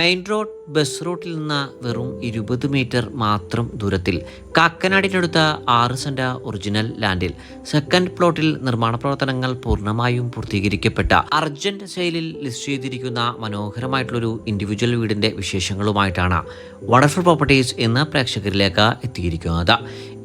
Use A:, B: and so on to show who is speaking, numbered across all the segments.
A: Main road bus റൂട്ടിൽ നിന്ന് വെറും ഇരുപത് മീറ്റർ മാത്രം ദൂരത്തിൽ കാക്കനാടിനടുത്ത ആറ് സെന്റ ഒറിജിനൽ ലാൻഡിൽ സെക്കൻഡ് പ്ലോട്ടിൽ നിർമ്മാണ പ്രവർത്തനങ്ങൾ പൂർണമായും പൂർത്തീകരിക്കപ്പെട്ട അർജന്റ് സെയിലിൽ ലിസ്റ്റ് ചെയ്തിരിക്കുന്ന മനോഹരമായിട്ടുള്ളൊരു ഇൻഡിവിജ്വൽ വീടിന്റെ വിശേഷങ്ങളുമായിട്ടാണ് വണ്ടർഫുൾ പ്രോപ്പർട്ടീസ് എന്ന പ്രേക്ഷകരിലേക്ക് എത്തിയിരിക്കുന്നത്.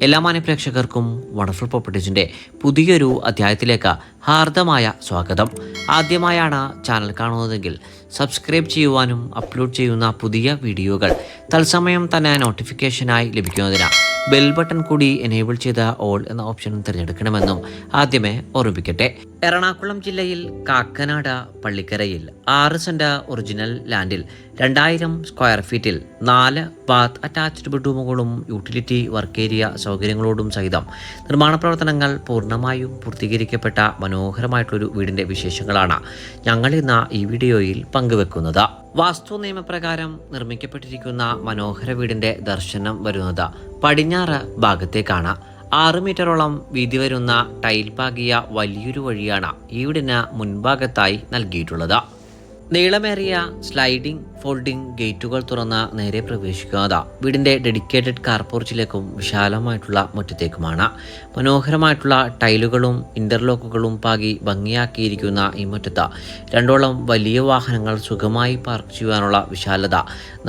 A: എല്ലാ മാന്യ പ്രേക്ഷകർക്കും വണ്ടർഫുൾ പ്രോപ്പർട്ടീസിന്റെ പുതിയൊരു അധ്യായത്തിലേക്ക് ഹാർദമായ സ്വാഗതം. ആദ്യമായാണ് ചാനൽ കാണുന്നതെങ്കിൽ സബ്സ്ക്രൈബ് ചെയ്യുവാനും അപ്ലോഡ് ചെയ്യുന്ന പുതിയ വീഡിയോകൾ തത്സമയം തന്നെ നോട്ടിഫിക്കേഷനായി ലഭിക്കുന്നതിന് ബെൽ ബട്ടൺ കൂടി എനേബിൾ ചെയ്ത ഓൾ എന്ന ഓപ്ഷൻ തിരഞ്ഞെടുക്കണമെന്നും ആദ്യമേ ഓർമ്മിപ്പിക്കട്ടെ. എറണാകുളം ജില്ലയിൽ കാക്കനാട പള്ളിക്കരയിൽ ആറ് സെന്റ് ഒറിജിനൽ ലാൻഡിൽ രണ്ടായിരം സ്ക്വയർ ഫീറ്റിൽ നാല് ബാത്ത് അറ്റാച്ച്ഡ് ബെഡ്റൂമുകളും യൂട്ടിലിറ്റി വർക്ക് ഏരിയ സൗകര്യങ്ങളോടും സഹിതം നിർമ്മാണ പ്രവർത്തനങ്ങൾ പൂർണമായും പൂർത്തീകരിക്കപ്പെട്ട മനോഹരമായിട്ടുള്ളൊരു വീടിന്റെ വിശേഷങ്ങളാണ് ഞങ്ങൾ ഇന്ന് ഈ വീഡിയോയിൽ പങ്കുവെക്കുന്നത്. വാസ്തു നിയമപ്രകാരം നിർമ്മിക്കപ്പെട്ടിരിക്കുന്ന മനോഹര വീടിന്റെ ദർശനം വരുന്നത് പടിഞ്ഞാറ് ഭാഗത്തേക്കാണ്. ആറ് മീറ്ററോളം വീതി വരുന്ന ടൈൽ പാകിയ വലിയൊരു വഴിയാണ് ഈ വീടിന് മുൻഭാഗത്തായി നൽകിയിട്ടുള്ളത്. നീളമേറിയ സ്ലൈഡിംഗ് ഫോൾഡിംഗ് ഗേറ്റുകൾ തുറന്ന നേരെ പ്രവേശിക്കുന്നത് വീടിന്റെ ഡെഡിക്കേറ്റഡ് കാർ പോർച്ചിലേക്കും വിശാലമായിട്ടുള്ള മുറ്റത്തേക്കുമാണ്. മനോഹരമായിട്ടുള്ള ടൈലുകളും ഇന്റർലോക്കുകളും പാകി ഭംഗിയാക്കിയിരിക്കുന്ന ഈ മുറ്റത്ത് രണ്ടോളം വലിയ വാഹനങ്ങൾ സുഖമായി പാർക്ക് ചെയ്യുവാനുള്ള വിശാലത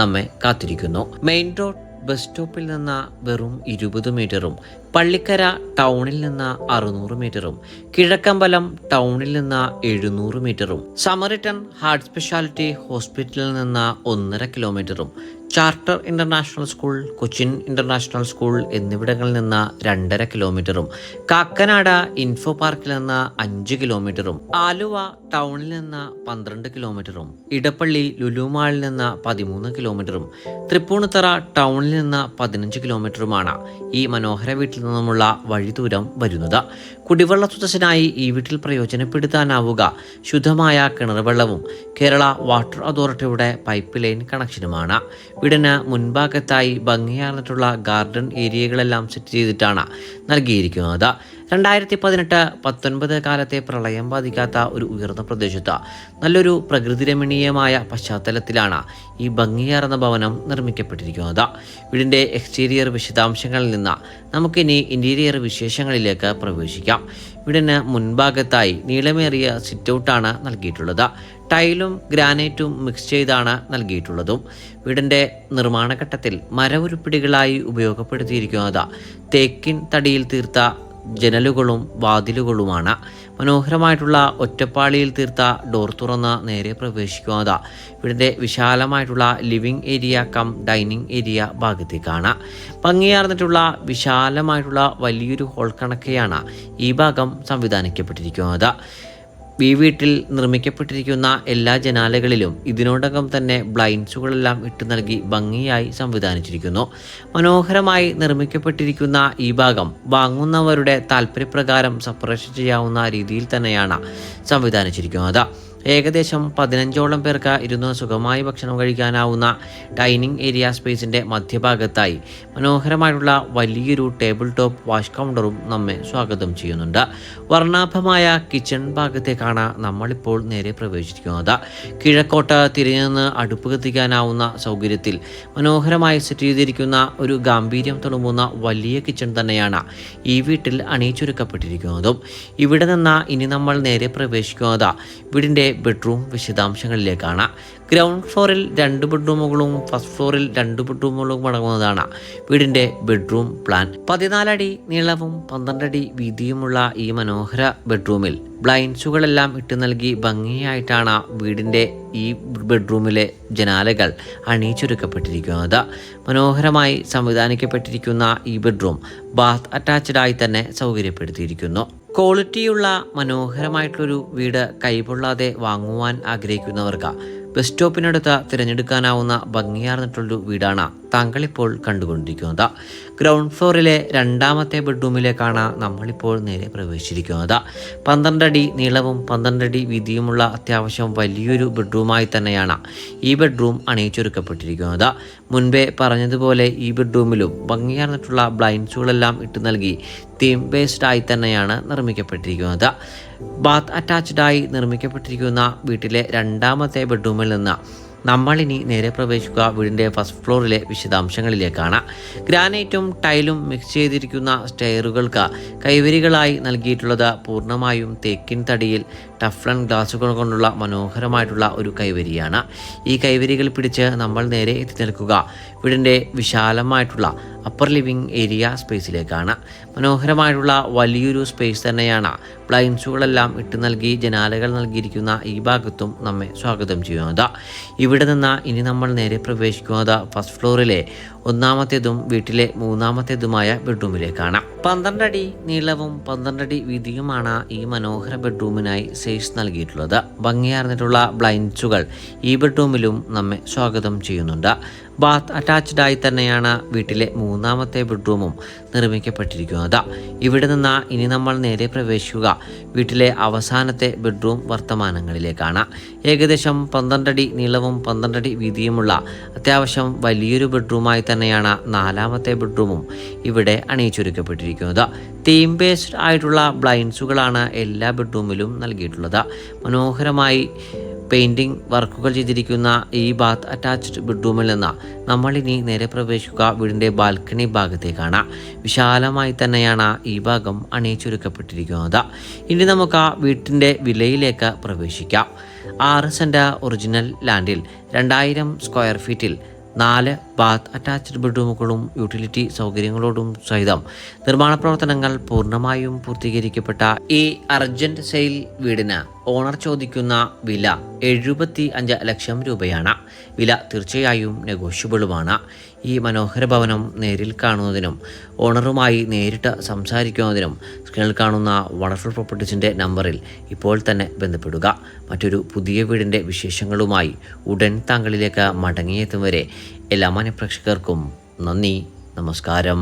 A: നമ്മെ കാത്തിരിക്കുന്നു. മെയിൻ റോഡ് ബസ് സ്റ്റോപ്പിൽ നിന്ന് വെറും ഇരുപത് മീറ്ററും പള്ളിക്കര ടൗണിൽ നിന്ന് അറുന്നൂറ് മീറ്ററും കിഴക്കമ്പലം ടൗണിൽ നിന്ന് എഴുന്നൂറ് മീറ്ററും സമറിട്ടൺ ഹാർട്ട് സ്പെഷ്യാലിറ്റി ഹോസ്പിറ്റലിൽ നിന്ന് ഒന്നര കിലോമീറ്ററും charter international school Cochin international school എന്നിവിടങ്ങളിൽ നിന്ന് രണ്ടര കിലോമീറ്ററും കാക്കനാട ഇൻഫോ പാർക്കിൽ നിന്ന് അഞ്ച് കിലോമീറ്ററും ആലുവ ടൗണിൽ നിന്ന് പന്ത്രണ്ട് കിലോമീറ്ററും ഇടപ്പള്ളി ലുലുമാളിൽ നിന്ന് പതിമൂന്ന് കിലോമീറ്ററും തൃപ്പൂണിത്തറ ടൗണിൽ നിന്ന് പതിനഞ്ച് കിലോമീറ്ററുമാണ് ഈ മനോഹര വീട്ടിൽ നിന്നുമുള്ള വഴിദൂരം വരുന്നത്. കുടിവെള്ള സ്രോതസ്സിനായി ഈ വീട്ടിൽ പ്രയോജനപ്പെടുത്താനാവുക ശുദ്ധമായ കിണർ വെള്ളവും കേരള വാട്ടർ അതോറിറ്റിയുടെ പൈപ്പ് ലൈൻ കണക്ഷനുമാണ്. വീടിന് മുൻഭാഗത്തായി ഭംഗിയാർന്നിട്ടുള്ള ഗാർഡൻ ഏരിയകളെല്ലാം സെറ്റ് ചെയ്തിട്ടാണ് നൽകിയിരിക്കുന്നത്. രണ്ടായിരത്തി പതിനെട്ട് പത്തൊൻപത് കാലത്തെ പ്രളയം ബാധിക്കാത്ത ഒരു ഉയർന്ന പ്രദേശത്ത് നല്ലൊരു പ്രകൃതി രമണീയമായ പശ്ചാത്തലത്തിലാണ് ഈ ഭംഗിയാർന്ന ഭവനം നിർമ്മിക്കപ്പെട്ടിരിക്കുന്നത്. വീടിന്റെ എക്സ്റ്റീരിയർ വിശദാംശങ്ങളിൽ നിന്ന് നമുക്കിനി ഇന്റീരിയർ വിശേഷങ്ങളിലേക്ക് പ്രവേശിക്കാം. വീടിന് മുൻഭാഗത്തായി നീളമേറിയ സിറ്റൗട്ടാണ് നൽകിയിട്ടുള്ളത്. ടൈലും ഗ്രാനൈറ്റും മിക്സ് ചെയ്താണ് നൽകിയിട്ടുള്ളതും. വീടിന്റെ നിർമ്മാണഘട്ടത്തിൽ മരവുരുപ്പിടികളായി ഉപയോഗപ്പെടുത്തിയിരിക്കുന്നത്. തേക്കിൻ തടിയിൽ തീർത്ത ജനലുകളും വാതിലുകളുമാണ്. മനോഹരമായിട്ടുള്ള ഒറ്റപ്പാളിയിൽ തീർത്ത ഡോർ തുറന്ന് നേരെ പ്രവേശിക്കുന്നത് ഇവിടുത്തെ വിശാലമായിട്ടുള്ള living area cum dining area ഭാഗത്തേക്കാണ്. ഭംഗിയാർന്നിട്ടുള്ള വിശാലമായിട്ടുള്ള വലിയൊരു ഹോൾ കണക്കെയാണ് ഈ ഭാഗം സംവിധാനിക്കപ്പെട്ടിരിക്കുന്നത്. ഈ വീട്ടിൽ നിർമ്മിക്കപ്പെട്ടിരിക്കുന്ന എല്ലാ ജനാലകളിലും ഇതിനോടകം തന്നെ ബ്ലൈൻഡ്സുകളെല്ലാം ഇട്ട് നൽകി ഭംഗിയായി സംവിധാനിച്ചിരിക്കുന്നു. മനോഹരമായി നിർമ്മിക്കപ്പെട്ടിരിക്കുന്ന ഈ ഭാഗം വാങ്ങുന്നവരുടെ താല്പര്യപ്രകാരം സപ്രേഷൻ ചെയ്യാവുന്ന രീതിയിൽ തന്നെയാണ് സംവിധാനിച്ചിരിക്കുന്നത്. ഏകദേശം പതിനഞ്ചോളം പേർക്ക് ഇരുന്ന് സുഖമായി ഭക്ഷണം കഴിക്കാനാവുന്ന ഡൈനിങ് ഏരിയ സ്പേസിന്റെ മധ്യഭാഗത്തായി മനോഹരമായിട്ടുള്ള വലിയൊരു ടേബിൾ ടോപ്പ് വാഷ് കൗണ്ടറും നമ്മെ സ്വാഗതം ചെയ്യുന്നുണ്ട്. വർണാഭമായ കിച്ചൺ ഭാഗത്തേക്കാണ് നമ്മളിപ്പോൾ നേരെ പ്രവേശിക്കുന്നത്. കിഴക്കോട്ട് തിരിഞ്ഞു നിന്ന് അടുപ്പ് കത്തിക്കാനാവുന്ന സൗകര്യത്തിൽ മനോഹരമായി സെറ്റ് ചെയ്തിരിക്കുന്ന ഒരു ഗാംഭീര്യം തുളുമ്പുന്ന വലിയ കിച്ചൺ തന്നെയാണ് ഈ വീട്ടിൽ അണിയിച്ചൊരുക്കപ്പെട്ടിരിക്കുന്നതും. ഇവിടെ നിന്ന് ഇനി നമ്മൾ നേരെ പ്രവേശിക്കുന്നത് വീടിന്റെ ബെഡ്റൂം വിശദാംശങ്ങളിലേക്കാണ്. ഗ്രൗണ്ട് ഫ്ലോറിൽ രണ്ട് ബെഡ്റൂമുകളും ഫസ്റ്റ് ഫ്ലോറിൽ രണ്ട് ബെഡ്റൂമുകളും അടങ്ങുന്നതാണ് വീടിന്റെ ബെഡ്റൂം പ്ലാൻ. പതിനാലടി നീളവും പന്ത്രണ്ടടി വീതിയുമുള്ള ഈ മനോഹര ബെഡ്റൂമിൽ ബ്ലൈൻസുകളെല്ലാം ഇട്ട് നൽകി ഭംഗിയായിട്ടാണ് വീടിന്റെ ഈ ബെഡ്റൂമിലെ ജനാലകൾ അണിയിച്ചൊരുക്കപ്പെട്ടിരിക്കുന്നത്. മനോഹരമായി സംവിധാനിക്കപ്പെട്ടിരിക്കുന്ന ഈ ബെഡ്റൂം ബാത്ത് അറ്റാച്ച്ഡായി തന്നെ സൗകര്യപ്പെടുത്തിയിരിക്കുന്നു. ക്വാളിറ്റിയുള്ള മനോഹരമായിട്ടുള്ളൊരു വീട് കൈപൊള്ളാതെ വാങ്ങുവാൻ ആഗ്രഹിക്കുന്നവർക്ക്. ബസ് സ്റ്റോപ്പിനടുത്ത് തിരഞ്ഞെടുക്കാനാവുന്ന ഭംഗിയാർന്നിട്ടുള്ളൊരു വീടാണ് താങ്കളിപ്പോൾ കണ്ടുകൊണ്ടിരിക്കുന്നത്. ഗ്രൗണ്ട് ഫ്ലോറിലെ രണ്ടാമത്തെ ബെഡ്റൂമിലേക്കാണ് നമ്മളിപ്പോൾ നേരെ പ്രവേശിച്ചിരിക്കുന്നത്. പന്ത്രണ്ടടി നീളവും പന്ത്രണ്ടടി വീതിയുമുള്ള അത്യാവശ്യം വലിയൊരു ബെഡ്റൂമായി തന്നെയാണ് ഈ ബെഡ്റൂം അണിയിച്ചൊരുക്കപ്പെട്ടിരിക്കുന്നത്. മുൻപേ പറഞ്ഞതുപോലെ ഈ ബെഡ്റൂമിലും ഭംഗിയാർന്നിട്ടുള്ള ബ്ലൈൻഡ്സുകളെല്ലാം ഇട്ട് നൽകി തീം ബേസ്ഡ് ആയി തന്നെയാണ് നിർമ്മിക്കപ്പെട്ടിരിക്കുന്നത്. ബാത്ത് അറ്റാച്ച്ഡായി നിർമ്മിക്കപ്പെട്ടിരിക്കുന്ന വീട്ടിലെ രണ്ടാമത്തെ ബെഡ്റൂമിൽ നിന്ന് നമ്മളിനി നേരെ പ്രവേശിക്കുക വീടിന്റെ ഫസ്റ്റ് ഫ്ലോറിലെ വിശദാംശങ്ങളിലേക്കാണ്. ഗ്രാനൈറ്റും ടൈലും മിക്സ് ചെയ്തിരിക്കുന്ന സ്റ്റെയറുകൾക്ക് കൈവരികളായി നൽകിയിട്ടുള്ളത് പൂർണമായും തേക്കിൻ തടിയിൽ ടഫ്ലൺ ഗ്ലാസുകൾ കൊണ്ടുള്ള മനോഹരമായിട്ടുള്ള ഒരു കൈവരിയാണ്. ഈ കൈവരികൾ പിടിച്ച് നമ്മൾ നേരെ എത്തി നിൽക്കുക. വീടിന്റെ വിശാലമായിട്ടുള്ള അപ്പർ ലിവിംഗ് ഏരിയ സ്പേസിലേക്കാണ് മനോഹരമായിട്ടുള്ള വലിയൊരു സ്പേസ് തന്നെയാണ്. ബ്ലൈൻസുകളെല്ലാം ഇട്ട് നൽകി ജനാലകൾ നൽകിയിരിക്കുന്ന ഈ ഭാഗത്തും നമ്മെ സ്വാഗതം ചെയ്യുന്നത്. ഇവിടെ നിന്ന് ഇനി നമ്മൾ നേരെ പ്രവേശിക്കുന്നത് ഫസ്റ്റ് ഫ്ലോറിലെ ഒന്നാമത്തേതും വീട്ടിലെ മൂന്നാമത്തേതുമായ ബെഡ്റൂമിലേക്കാണ് പന്ത്രണ്ടടി നീളവും പന്ത്രണ്ടടി വീതിയുമാണ് ഈ മനോഹര ബെഡ്റൂമിനായി സൈസ് നൽകിയിട്ടുള്ളത്. ഭംഗിയാർന്നിട്ടുള്ള ബ്ലൈൻഡ്സുകൾ ഈ ബെഡ്റൂമിലും നമ്മെ സ്വാഗതം ചെയ്യുന്നുണ്ട്. ബാത്ത് അറ്റാച്ച്ഡ് ആയി തന്നെയാണ് വീട്ടിലെ മൂന്നാമത്തെ ബെഡ്റൂമും നിർമ്മിക്കപ്പെട്ടിരിക്കുന്നത്. ഇവിടെ നിന്ന് ഇനി നമ്മൾ നേരെ പ്രവേശിക്കുക. വീട്ടിലെ അവസാനത്തെ ബെഡ്റൂം വർത്തമാനങ്ങളിലേക്കാണ്. ഏകദേശം പന്ത്രണ്ടടി നീളവും പന്ത്രണ്ടടി വീതിയുമുള്ള അത്യാവശ്യം വലിയൊരു ബെഡ്റൂമായി തന്നെയാണ് നാലാമത്തെ ബെഡ്റൂമും ഇവിടെ അണിയിച്ചൊരുക്കപ്പെട്ടിരിക്കുന്നത്. തീം ബേസ്ഡ് ആയിട്ടുള്ള ബ്ലൈൻഡ്സുകളാണ് എല്ലാ ബെഡ്റൂമിലും നൽകിയിട്ടുള്ളത്. മനോഹരമായി പെയിന്റിംഗ് വർക്കുകൾ ചെയ്തിരിക്കുന്ന ഈ ബാത്ത് അറ്റാച്ച്ഡ് ബെഡ്റൂമിൽ നിന്ന് നമ്മളിനി നേരെ പ്രവേശിക്കുക. വീടിന്റെ ബാൽക്കണി ഭാഗത്തേക്കാണ്. വിശാലമായി തന്നെയാണ് ഈ ഭാഗം അണിയിച്ചൊരുക്കപ്പെട്ടിരിക്കുന്നത്. ഇനി നമുക്ക് ആ വീട്ടിന്റെ വിലയിലേക്ക് പ്രവേശിക്കാം. ആറ് സെന്റ് ഒറിജിനൽ ലാൻഡിൽ രണ്ടായിരം സ്ക്വയർ ഫീറ്റിൽ നാല് ബാത്ത് അറ്റാച്ച്ഡ് ബെഡ്റൂമുകളും യൂട്ടിലിറ്റി സൗകര്യങ്ങളോടും സഹിതം നിർമ്മാണ പ്രവർത്തനങ്ങൾ പൂർണമായും പൂർത്തീകരിക്കപ്പെട്ട ഈ അർജന്റ് സെയിൽ വീടിന് ഓണർ ചോദിക്കുന്ന വില എഴുപത്തി അഞ്ച് ലക്ഷം രൂപയാണ്. വില തീർച്ചയായും നെഗോഷ്യബിളുമാണ്. ഈ മനോഹര ഭവനം നേരിൽ കാണുന്നതിനും ഓണറുമായി നേരിട്ട് സംസാരിക്കുന്നതിനും സ്ക്രീനിൽ കാണുന്ന വണ്ടർഫുൾ പ്രോപ്പർട്ടീസിന്റെ നമ്പറിൽ ഇപ്പോൾ തന്നെ ബന്ധപ്പെടുക. മറ്റൊരു പുതിയ വീടിന്റെ വിശേഷങ്ങളുമായി ഉടൻ താങ്കളിലേക്ക് മടങ്ങിയെത്തും വരെ എല്ലാ മാന്യപ്രേക്ഷകർക്കും നന്ദി നമസ്കാരം.